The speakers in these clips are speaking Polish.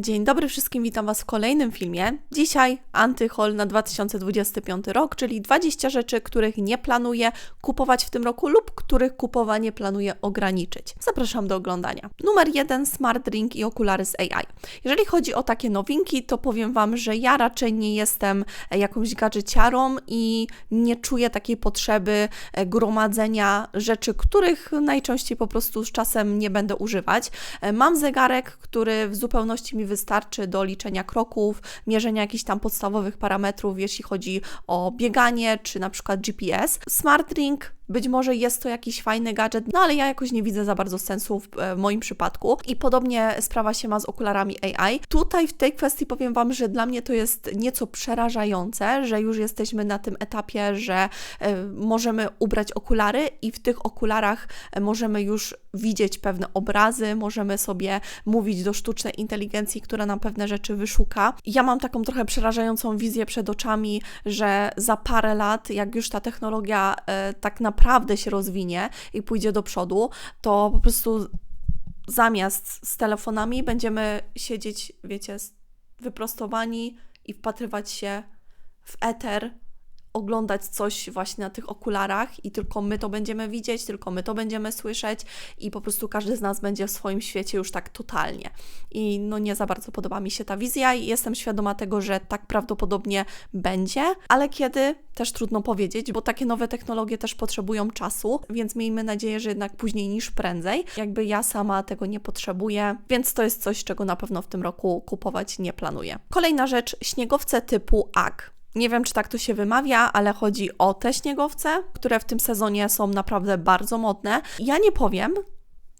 Dzień dobry wszystkim, witam Was w kolejnym filmie. Dzisiaj antyhol na 2025 rok, czyli 20 rzeczy, których nie planuję kupować w tym roku lub których kupowanie planuję ograniczyć. Zapraszam do oglądania. Numer 1 Smart Drink i okulary z AI. Jeżeli chodzi o takie nowinki, to powiem Wam, że ja raczej nie jestem jakąś gadżeciarą i nie czuję takiej potrzeby e, gromadzenia rzeczy, których najczęściej po prostu z czasem nie będę używać. E, Mam zegarek, który w zupełności mi wystarczy do liczenia kroków, mierzenia jakichś tam podstawowych parametrów, jeśli chodzi o bieganie czy na przykład GPS. Smart Ring być może jest to jakiś fajny gadżet, no ale ja jakoś nie widzę za bardzo sensu w, w, moim przypadku. I podobnie sprawa się ma z okularami AI. Tutaj w tej kwestii powiem Wam, że dla mnie to jest nieco przerażające, że już jesteśmy na tym etapie, że y, możemy ubrać okulary i w tych okularach y, możemy już widzieć pewne obrazy, możemy sobie mówić do sztucznej inteligencji, która nam pewne rzeczy wyszuka. Ja mam taką trochę przerażającą wizję przed oczami, że za parę lat, jak już ta technologia tak naprawdę naprawdę się rozwinie i pójdzie do przodu, to po prostu zamiast z telefonami będziemy siedzieć, wiecie, wyprostowani i wpatrywać się w eter oglądać coś właśnie na tych okularach i tylko my to będziemy widzieć, tylko my to będziemy słyszeć i po prostu każdy z nas będzie w swoim świecie już tak totalnie. I no nie za bardzo podoba mi się ta wizja i jestem świadoma tego, że tak prawdopodobnie będzie, ale kiedy też trudno powiedzieć, bo takie nowe technologie też potrzebują czasu, więc miejmy nadzieję, że jednak później niż prędzej. Jakby ja sama tego nie potrzebuję, więc to jest coś, czego na pewno w tym roku kupować nie planuję. Kolejna rzecz, śniegowce typu AG. Nie wiem, czy tak to się wymawia, ale chodzi o te śniegowce, które w tym sezonie są naprawdę bardzo modne. Ja nie powiem,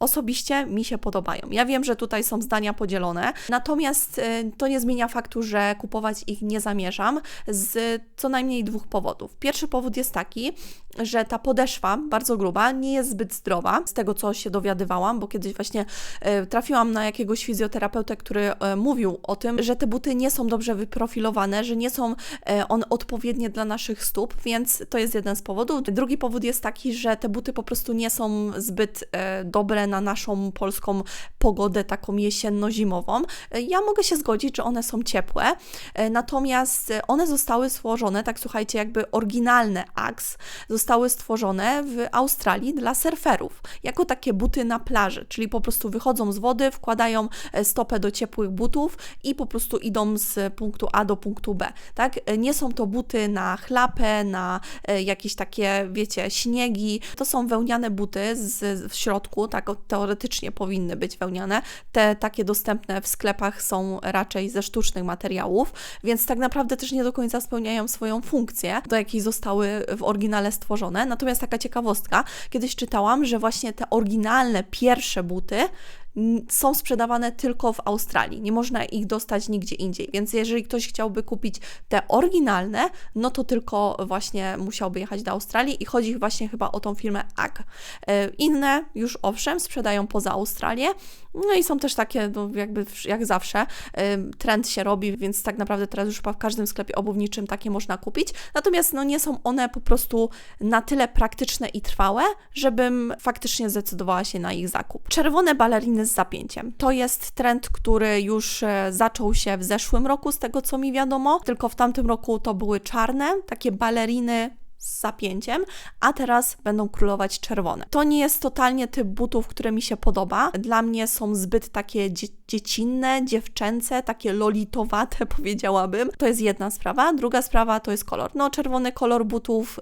osobiście mi się podobają. Ja wiem, że tutaj są zdania podzielone, natomiast y, to nie zmienia faktu, że kupować ich nie zamierzam z co najmniej dwóch powodów. Pierwszy powód jest taki, że ta podeszwa, bardzo gruba, nie jest zbyt zdrowa, z tego co się dowiadywałam, bo kiedyś właśnie y, trafiłam na jakiegoś fizjoterapeutę, który y, mówił o tym, że te buty nie są dobrze wyprofilowane, że nie są one odpowiednie dla naszych stóp, więc to jest jeden z powodów. Drugi powód jest taki, że te buty po prostu nie są zbyt dobre na naszą polską pogodę taką jesienno-zimową. Ja mogę się zgodzić, że one są ciepłe, natomiast one zostały stworzone, tak słuchajcie, jakby oryginalne Axe zostały stworzone w Australii dla surferów, jako takie buty na plaży, czyli po prostu wychodzą z wody, wkładają stopę do ciepłych butów i po prostu idą z punktu A do punktu B, tak? Nie są to buty na chlapę, na e, jakieś takie, wiecie, śniegi, to są wełniane buty z, w środku, tak teoretycznie powinny być wełniane. Te takie dostępne w sklepach są raczej ze sztucznych materiałów, więc tak naprawdę też nie do końca spełniają swoją funkcję, do jakiej zostały w oryginale stworzone. Natomiast taka ciekawostka, kiedyś czytałam, że właśnie te oryginalne pierwsze buty są sprzedawane tylko w Australii. Nie można ich dostać nigdzie indziej. Więc jeżeli ktoś chciałby kupić te oryginalne, no to tylko właśnie musiałby jechać do Australii i chodzi właśnie chyba o tą firmę AG. E, inne już owszem sprzedają poza Australię. No i są też takie, no jakby jak zawsze, trend się robi, więc tak naprawdę teraz już w każdym sklepie obuwniczym takie można kupić. Natomiast no nie są one po prostu na tyle praktyczne i trwałe, żebym faktycznie zdecydowała się na ich zakup. Czerwone baleriny z zapięciem. To jest trend, który już e, zaczął się w zeszłym roku, z tego co mi wiadomo, tylko w tamtym roku to były czarne, takie baleriny z zapięciem, a teraz będą królować czerwone. To nie jest totalnie typ butów, który mi się podoba. Dla mnie są zbyt takie dziecinne, dziewczęce, takie lolitowate powiedziałabym. To jest jedna sprawa. Druga sprawa to jest kolor. No czerwony kolor butów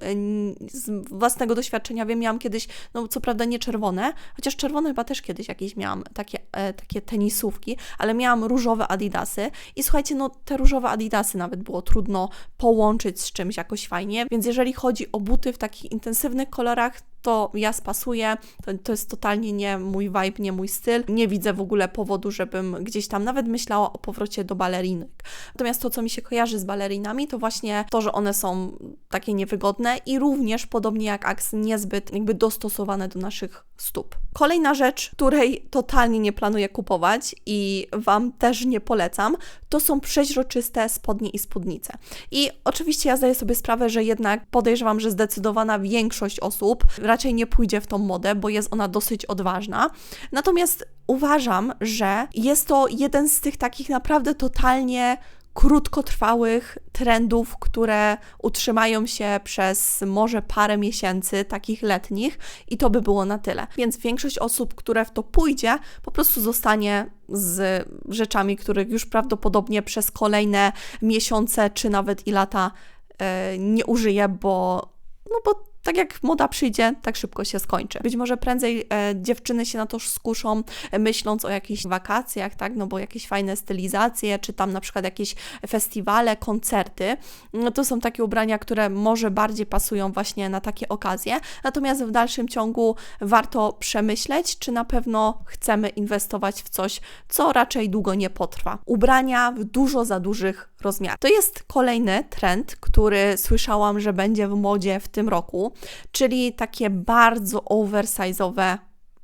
z własnego doświadczenia wiem, miałam kiedyś, no co prawda nie czerwone, chociaż czerwone chyba też kiedyś jakieś miałam, takie, e, takie tenisówki, ale miałam różowe adidasy i słuchajcie, no te różowe adidasy nawet było trudno połączyć z czymś jakoś fajnie, więc jeżeli chodzi o buty w takich intensywnych kolorach, to ja spasuję, to, to jest totalnie nie mój vibe, nie mój styl. Nie widzę w ogóle powodu, żebym gdzieś tam nawet myślała o powrocie do balerinek. Natomiast to, co mi się kojarzy z balerinami, to właśnie to, że one są takie niewygodne i również, podobnie jak Axe, niezbyt jakby dostosowane do naszych stóp. Kolejna rzecz, której totalnie nie planuję kupować i Wam też nie polecam, to są przeźroczyste spodnie i spódnice. I oczywiście ja zdaję sobie sprawę, że jednak podejrzewam, że zdecydowana większość osób raczej nie pójdzie w tą modę, bo jest ona dosyć odważna. Natomiast uważam, że jest to jeden z tych takich naprawdę totalnie krótkotrwałych trendów, które utrzymają się przez może parę miesięcy, takich letnich, i to by było na tyle. Więc większość osób, które w to pójdzie, po prostu zostanie z rzeczami, których już prawdopodobnie przez kolejne miesiące czy nawet i lata e, nie użyje, bo, no bo tak jak moda przyjdzie, tak szybko się skończy. Być może prędzej e, dziewczyny się na to skuszą, e, myśląc o jakichś wakacjach, tak, no bo jakieś fajne stylizacje, czy tam na przykład jakieś festiwale, koncerty, no to są takie ubrania, które może bardziej pasują właśnie na takie okazje, natomiast w dalszym ciągu warto przemyśleć, czy na pewno chcemy inwestować w coś, co raczej długo nie potrwa. Ubrania w dużo za dużych rozmiarach. To jest kolejny trend, który słyszałam, że będzie w modzie w tym roku czyli takie bardzo oversize'owe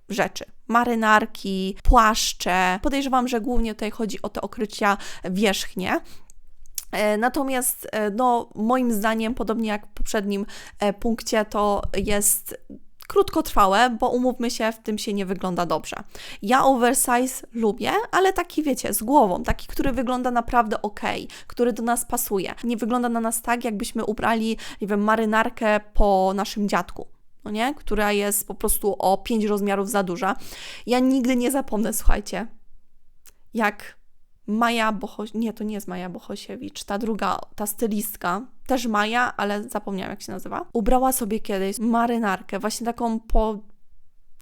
rzeczy marynarki, płaszcze. Podejrzewam, że głównie tutaj chodzi o te okrycia wierzchnie. E, natomiast, e, no, moim zdaniem, podobnie jak w poprzednim e, punkcie, to jest krótkotrwałe, bo umówmy się, w tym się nie wygląda dobrze. Ja oversize lubię, ale taki wiecie, z głową, taki, który wygląda naprawdę ok, który do nas pasuje. Nie wygląda na nas tak, jakbyśmy ubrali, nie wiem, marynarkę po naszym dziadku. No nie? Która jest po prostu o pięć rozmiarów za duża. Ja nigdy nie zapomnę, słuchajcie, jak Maja Bohosiewicz, nie, to nie jest Maja Bohosiewicz, ta druga, ta stylistka, też Maja, ale zapomniałam jak się nazywa, ubrała sobie kiedyś marynarkę, właśnie taką po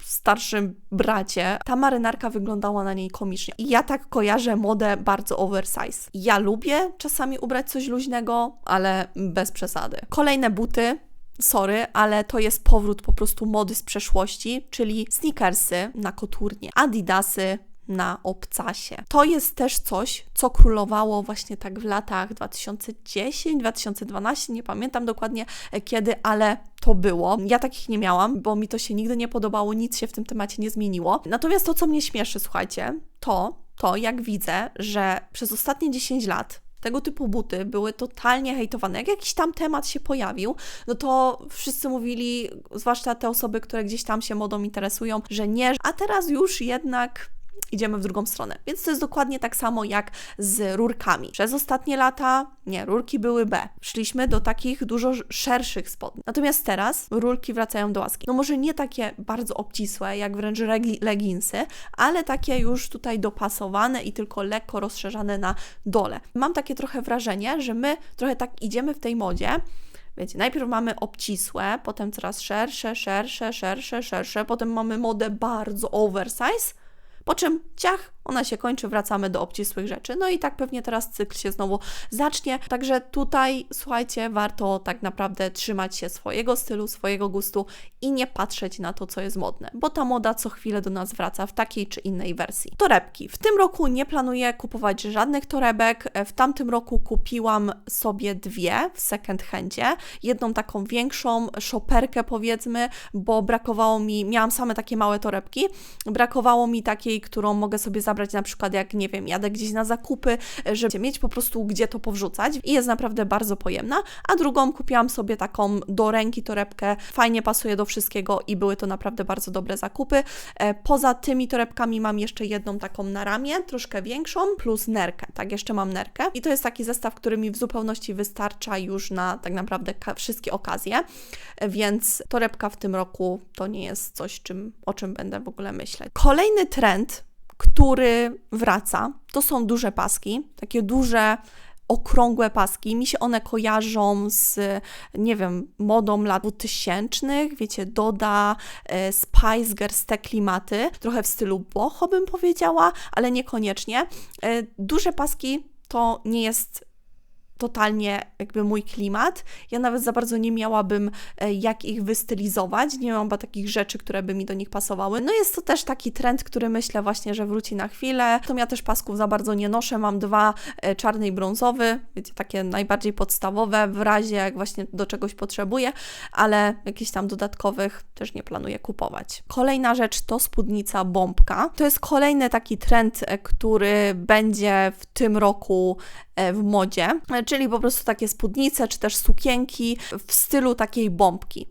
starszym bracie. Ta marynarka wyglądała na niej komicznie. I ja tak kojarzę modę bardzo oversize. Ja lubię czasami ubrać coś luźnego, ale bez przesady. Kolejne buty, sorry, ale to jest powrót po prostu mody z przeszłości, czyli sneakersy na koturnie, adidasy, na obcasie. To jest też coś, co królowało właśnie tak w latach 2010-2012, nie pamiętam dokładnie e, kiedy, ale to było. Ja takich nie miałam, bo mi to się nigdy nie podobało, nic się w tym temacie nie zmieniło. Natomiast to, co mnie śmieszy, słuchajcie, to, to jak widzę, że przez ostatnie 10 lat tego typu buty były totalnie hejtowane. Jak jakiś tam temat się pojawił, no to wszyscy mówili, zwłaszcza te osoby, które gdzieś tam się modą interesują, że nie, a teraz już jednak idziemy w drugą stronę. Więc to jest dokładnie tak samo jak z rurkami. Przez ostatnie lata, nie, rurki były B. Szliśmy do takich dużo szerszych spodni. Natomiast teraz rurki wracają do łaski. No może nie takie bardzo obcisłe, jak wręcz leginsy, ale takie już tutaj dopasowane i tylko lekko rozszerzane na dole. Mam takie trochę wrażenie, że my trochę tak idziemy w tej modzie, Wiecie, najpierw mamy obcisłe, potem coraz szersze, szersze, szersze, szersze, potem mamy modę bardzo oversize, po czym ciach, ona się kończy, wracamy do obcisłych rzeczy. No i tak pewnie teraz cykl się znowu zacznie. Także tutaj, słuchajcie, warto tak naprawdę trzymać się swojego stylu, swojego gustu i nie patrzeć na to, co jest modne, bo ta moda co chwilę do nas wraca w takiej czy innej wersji. Torebki. W tym roku nie planuję kupować żadnych torebek. W tamtym roku kupiłam sobie dwie w second handzie. Jedną taką większą, szoperkę powiedzmy, bo brakowało mi, miałam same takie małe torebki, brakowało mi takiej, którą mogę sobie zabrać zabrać na przykład jak, nie wiem, jadę gdzieś na zakupy, żeby mieć po prostu gdzie to powrzucać i jest naprawdę bardzo pojemna, a drugą kupiłam sobie taką do ręki torebkę, fajnie pasuje do wszystkiego i były to naprawdę bardzo dobre zakupy. E, poza tymi torebkami mam jeszcze jedną taką na ramię, troszkę większą, plus nerkę, tak, jeszcze mam nerkę i to jest taki zestaw, który mi w zupełności wystarcza już na tak naprawdę wszystkie okazje, e, więc torebka w tym roku to nie jest coś, czym, o czym będę w ogóle myśleć. Kolejny trend, który wraca. To są duże paski, takie duże, okrągłe paski. Mi się one kojarzą z, nie wiem, modą lat 2000, wiecie, Doda, e, Spice Girls, te klimaty, trochę w stylu boho bym powiedziała, ale niekoniecznie. E, duże paski to nie jest totalnie jakby mój klimat. Ja nawet za bardzo nie miałabym e, jak ich wystylizować, nie mam takich rzeczy, które by mi do nich pasowały. No jest to też taki trend, który myślę właśnie, że wróci na chwilę. To ja też pasków za bardzo nie noszę, mam dwa, e, czarny i brązowy, wiecie, takie najbardziej podstawowe w razie jak właśnie do czegoś potrzebuję, ale jakichś tam dodatkowych też nie planuję kupować. Kolejna rzecz to spódnica bombka. To jest kolejny taki trend, e, który będzie w tym roku w modzie czyli po prostu takie spódnice, czy też sukienki w stylu takiej bombki.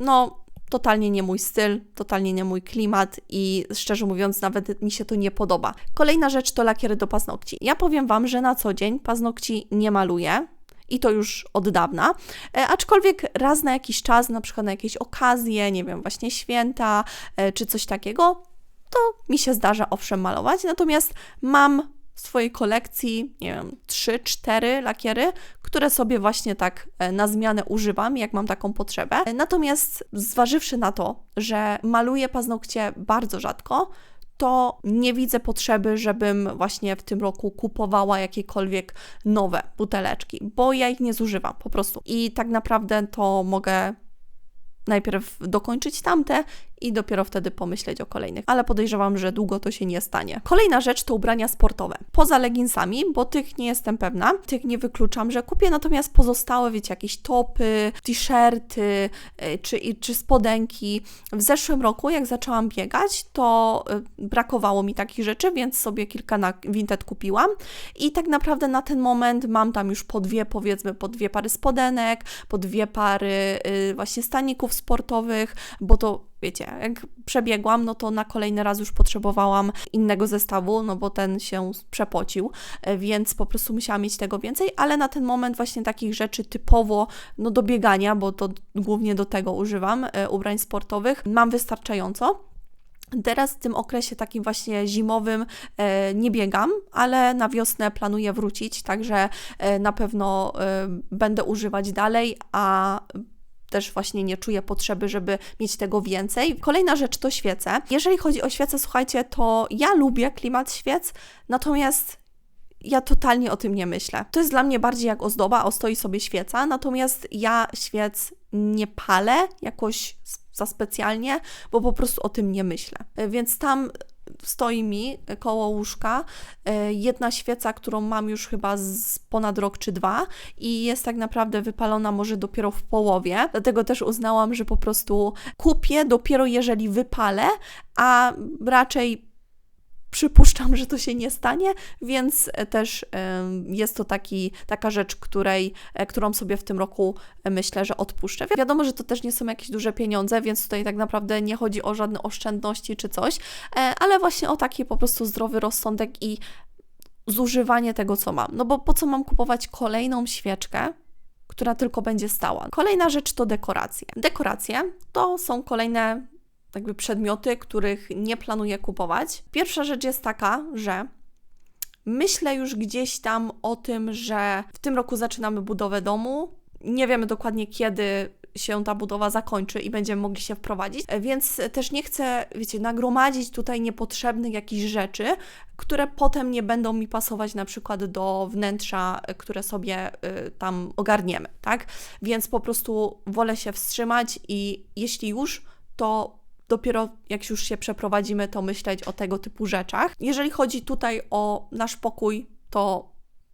No, totalnie nie mój styl, totalnie nie mój klimat i szczerze mówiąc, nawet mi się to nie podoba. Kolejna rzecz to lakiery do paznokci. Ja powiem Wam, że na co dzień paznokci nie maluję i to już od dawna. E, aczkolwiek raz na jakiś czas, na przykład na jakieś okazje, nie wiem, właśnie święta e, czy coś takiego, to mi się zdarza owszem malować. Natomiast mam w swojej kolekcji, nie wiem, 3-4 lakiery, które sobie właśnie tak e, na zmianę używam, jak mam taką potrzebę. E, natomiast zważywszy na to, że maluję paznokcie bardzo rzadko, to nie widzę potrzeby, żebym właśnie w tym roku kupowała jakiekolwiek nowe buteleczki, bo ja ich nie zużywam po prostu. I tak naprawdę to mogę najpierw dokończyć tamte i dopiero wtedy pomyśleć o kolejnych, ale podejrzewam, że długo to się nie stanie. Kolejna rzecz to ubrania sportowe. Poza leginsami, bo tych nie jestem pewna, tych nie wykluczam, że kupię, natomiast pozostałe, wiecie, jakieś topy, t-shirty y, czy, czy spodenki. W zeszłym roku, jak zaczęłam biegać, to y, brakowało mi takich rzeczy, więc sobie kilka na Vinted kupiłam i tak naprawdę na ten moment mam tam już po dwie, powiedzmy, po dwie pary spodenek, po dwie pary y, właśnie staników sportowych, bo to wiecie, jak przebiegłam, no to na kolejny raz już potrzebowałam innego zestawu, no bo ten się przepocił, e, więc po prostu musiałam mieć tego więcej, ale na ten moment właśnie takich rzeczy typowo no do biegania, bo to głównie do tego używam e, ubrań sportowych, mam wystarczająco. Teraz w tym okresie takim właśnie zimowym e, nie biegam, ale na wiosnę planuję wrócić, także e, na pewno e, będę używać dalej, a też właśnie nie czuję potrzeby, żeby mieć tego więcej. Kolejna rzecz to świece. Jeżeli chodzi o świece, słuchajcie, to ja lubię klimat świec, natomiast ja totalnie o tym nie myślę. To jest dla mnie bardziej jak ozdoba, o stoi sobie świeca, natomiast ja świec nie palę jakoś za specjalnie, bo po prostu o tym nie myślę. Więc tam stoi mi koło łóżka e, jedna świeca, którą mam już chyba z ponad rok czy dwa i jest tak naprawdę wypalona może dopiero w połowie. Dlatego też uznałam, że po prostu kupię dopiero jeżeli wypalę, a raczej Przypuszczam, że to się nie stanie, więc e, też jest to taki, taka rzecz, której, e, którą sobie w tym roku e, myślę, że odpuszczę. Wiadomo, że to też nie są jakieś duże pieniądze, więc tutaj tak naprawdę nie chodzi o żadne oszczędności czy coś, ale właśnie o taki po prostu zdrowy rozsądek i zużywanie tego, co mam. No bo po co mam kupować kolejną świeczkę, która tylko będzie stała. Kolejna rzecz to dekoracje. Dekoracje to są kolejne jakby przedmioty, których nie planuję kupować. Pierwsza rzecz jest taka, że myślę już gdzieś tam o tym, że w tym roku zaczynamy budowę domu. Nie wiemy dokładnie kiedy się ta budowa zakończy i będziemy mogli się wprowadzić, więc też nie chcę, wiecie, nagromadzić tutaj niepotrzebnych jakichś rzeczy, które potem nie będą mi pasować na przykład do wnętrza, które sobie y, tam ogarniemy, tak? Więc po prostu wolę się wstrzymać i jeśli już, to dopiero jak już się przeprowadzimy, to myśleć o tego typu rzeczach. Jeżeli chodzi tutaj o nasz pokój, to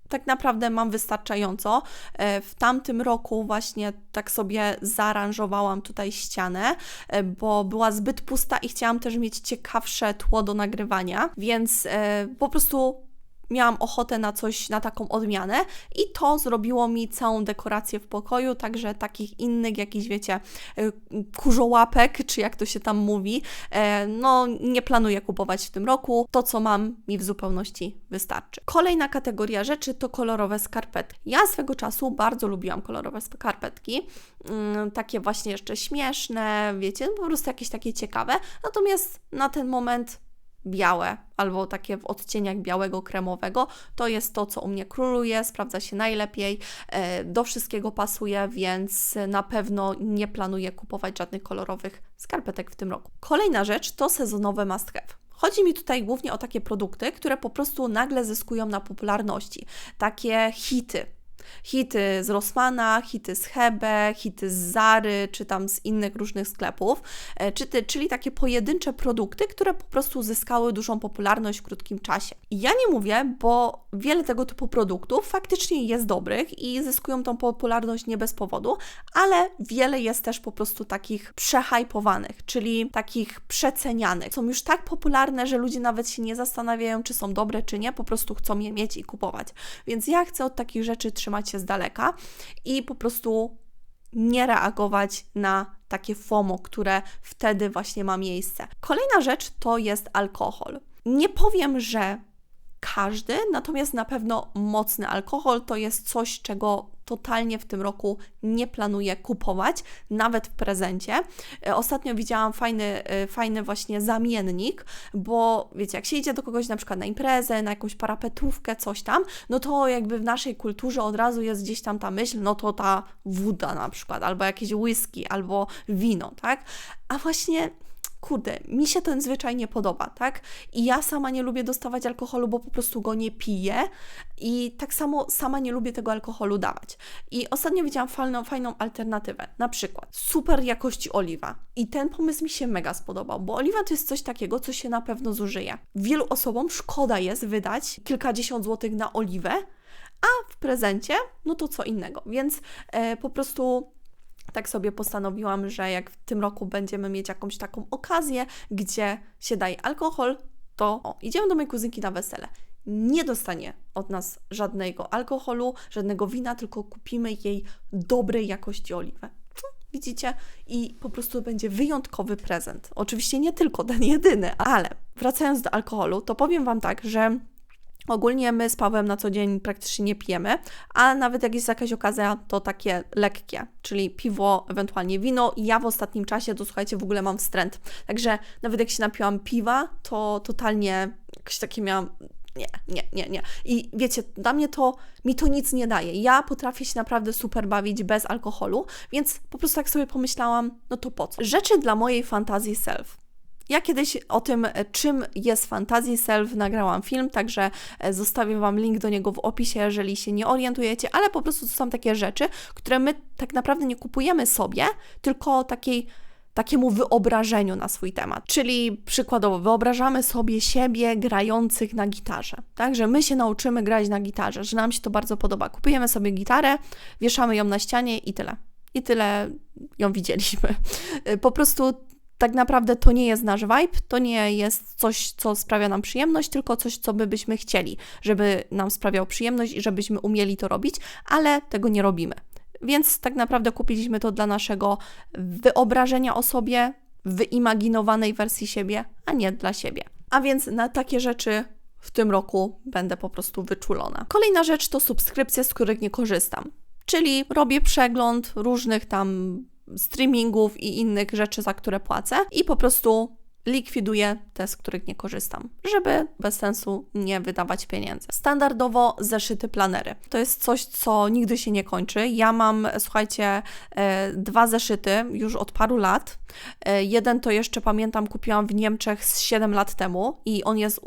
tak naprawdę mam wystarczająco. E, w tamtym roku właśnie tak sobie zaaranżowałam tutaj ścianę, e, bo była zbyt pusta i chciałam też mieć ciekawsze tło do nagrywania, więc e, po prostu miałam ochotę na coś, na taką odmianę i to zrobiło mi całą dekorację w pokoju, także takich innych jakichś, wiecie, e, kurzołapek, czy jak to się tam mówi, e, no nie planuję kupować w tym roku. To, co mam, mi w zupełności wystarczy. Kolejna kategoria rzeczy to kolorowe skarpetki. Ja swego czasu bardzo lubiłam kolorowe skarpetki, mm, takie właśnie jeszcze śmieszne, wiecie, po prostu jakieś takie ciekawe, natomiast na ten moment białe albo takie w odcieniach białego, kremowego. To jest to, co u mnie króluje, sprawdza się najlepiej, e, do wszystkiego pasuje, więc na pewno nie planuję kupować żadnych kolorowych skarpetek w tym roku. Kolejna rzecz to sezonowe must have. Chodzi mi tutaj głównie o takie produkty, które po prostu nagle zyskują na popularności. Takie hity, hity z Rossmana, hity z Hebe, hity z Zary, czy tam z innych różnych sklepów, e, czy czyli takie pojedyncze produkty, które po prostu uzyskały dużą popularność w krótkim czasie. Ja nie mówię, bo wiele tego typu produktów faktycznie jest dobrych i zyskują tą popularność nie bez powodu, ale wiele jest też po prostu takich przehypowanych, czyli takich przecenianych. Są już tak popularne, że ludzie nawet się nie zastanawiają, czy są dobre, czy nie, po prostu chcą je mieć i kupować. Więc ja chcę od takich rzeczy trzymać trzymać się z daleka i po prostu nie reagować na takie FOMO, które wtedy właśnie ma miejsce. Kolejna rzecz to jest alkohol. Nie powiem, że każdy, natomiast na pewno mocny alkohol to jest coś, czego totalnie w tym roku nie planuję kupować, nawet w prezencie. E, ostatnio widziałam fajny, e, fajny właśnie zamiennik, bo wiecie, jak się idzie do kogoś na przykład na imprezę, na jakąś parapetówkę, coś tam, no to jakby w naszej kulturze od razu jest gdzieś tam ta myśl, no to ta woda na przykład, albo jakieś whisky, albo wino, tak? A właśnie kurde, mi się ten zwyczaj nie podoba, tak? I ja sama nie lubię dostawać alkoholu, bo po prostu go nie piję i tak samo sama nie lubię tego alkoholu dawać. I ostatnio widziałam fajną, fajną alternatywę, na przykład super jakości oliwa. I ten pomysł mi się mega spodobał, bo oliwa to jest coś takiego, co się na pewno zużyje. Wielu osobom szkoda jest wydać kilkadziesiąt złotych na oliwę, a w prezencie, no to co innego. Więc e, po prostu tak sobie postanowiłam, że jak w tym roku będziemy mieć jakąś taką okazję, gdzie się daje alkohol, to o, idziemy do mojej kuzynki na wesele. Nie dostanie od nas żadnego alkoholu, żadnego wina, tylko kupimy jej dobrej jakości oliwę. Widzicie? I po prostu będzie wyjątkowy prezent. Oczywiście nie tylko ten jedyny, ale wracając do alkoholu, to powiem Wam tak, że Ogólnie my z Pawłem na co dzień praktycznie nie pijemy, a nawet jak jest jakaś okazja, to takie lekkie, czyli piwo, ewentualnie wino. Ja w ostatnim czasie, to słuchajcie, w ogóle mam wstręt. Także nawet jak się napiłam piwa, to totalnie jakieś takie miałam nie, nie, nie, nie. I wiecie, dla mnie to, mi to nic nie daje. Ja potrafię się naprawdę super bawić bez alkoholu, więc po prostu tak sobie pomyślałam, no to po co? Rzeczy dla mojej fantazji self. Ja kiedyś o tym, e, czym jest Fantasy Self, nagrałam film, także e, zostawię Wam link do niego w opisie, jeżeli się nie orientujecie, ale po prostu to są takie rzeczy, które my tak naprawdę nie kupujemy sobie, tylko takiej takiemu wyobrażeniu na swój temat. Czyli przykładowo wyobrażamy sobie siebie grających na gitarze. Tak, że my się nauczymy grać na gitarze, że nam się to bardzo podoba. Kupujemy sobie gitarę, wieszamy ją na ścianie i tyle. I tyle ją widzieliśmy. Po prostu tak naprawdę to nie jest nasz vibe, to nie jest coś, co sprawia nam przyjemność, tylko coś, co my byśmy chcieli, żeby nam sprawiał przyjemność i żebyśmy umieli to robić, ale tego nie robimy. Więc tak naprawdę kupiliśmy to dla naszego wyobrażenia o sobie, wyimaginowanej wersji siebie, a nie dla siebie. A więc na takie rzeczy w tym roku będę po prostu wyczulona. Kolejna rzecz to subskrypcje, z których nie korzystam. Czyli robię przegląd różnych tam streamingów i innych rzeczy, za które płacę i po prostu likwiduję te, z których nie korzystam, żeby bez sensu nie wydawać pieniędzy. Standardowo zeszyty planery. To jest coś, co nigdy się nie kończy. Ja mam, słuchajcie, e, dwa zeszyty już od paru lat. E, jeden to jeszcze pamiętam, kupiłam w Niemczech z 7 lat temu i on jest,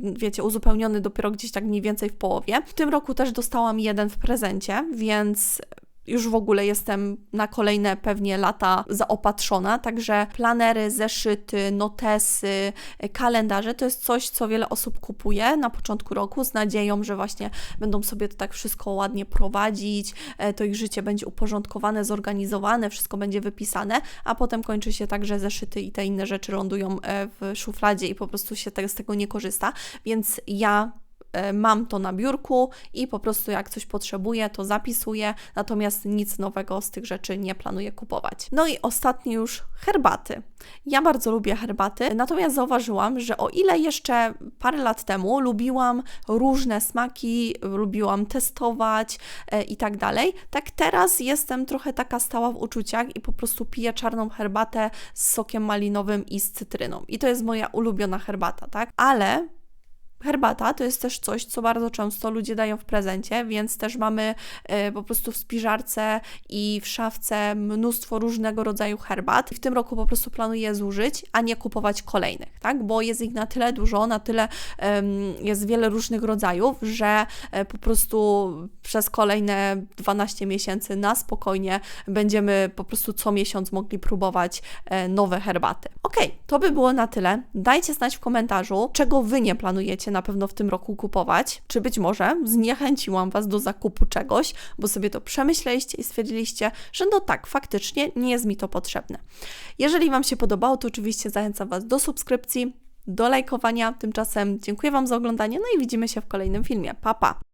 wiecie, uzupełniony dopiero gdzieś tak mniej więcej w połowie. W tym roku też dostałam jeden w prezencie, więc już w ogóle jestem na kolejne pewnie lata zaopatrzona, także planery, zeszyty, notesy, kalendarze to jest coś, co wiele osób kupuje na początku roku z nadzieją, że właśnie będą sobie to tak wszystko ładnie prowadzić, e, to ich życie będzie uporządkowane, zorganizowane, wszystko będzie wypisane, a potem kończy się tak, że zeszyty i te inne rzeczy lądują e, w szufladzie i po prostu się z tego nie korzysta, więc ja mam to na biurku i po prostu jak coś potrzebuję, to zapisuję, natomiast nic nowego z tych rzeczy nie planuję kupować. No i ostatni już herbaty. Ja bardzo lubię herbaty, natomiast zauważyłam, że o ile jeszcze parę lat temu lubiłam różne smaki, lubiłam testować e, i tak dalej, tak teraz jestem trochę taka stała w uczuciach i po prostu piję czarną herbatę z sokiem malinowym i z cytryną. I to jest moja ulubiona herbata, tak? Ale Herbata to jest też coś, co bardzo często ludzie dają w prezencie, więc też mamy y, po prostu w spiżarce i w szafce mnóstwo różnego rodzaju herbat. I w tym roku po prostu planuję zużyć, a nie kupować kolejnych, tak? Bo jest ich na tyle dużo, na tyle jest wiele różnych rodzajów, że y, po prostu przez kolejne 12 miesięcy na spokojnie będziemy po prostu co miesiąc mogli próbować y, nowe herbaty. Ok, to by było na tyle. Dajcie znać w komentarzu, czego Wy nie planujecie na pewno w tym roku kupować, czy być może zniechęciłam Was do zakupu czegoś, bo sobie to przemyśleliście i stwierdziliście, że no tak, faktycznie nie jest mi to potrzebne. Jeżeli Wam się podobało, to oczywiście zachęcam Was do subskrypcji, do lajkowania. Tymczasem dziękuję Wam za oglądanie, no i widzimy się w kolejnym filmie. Pa, pa!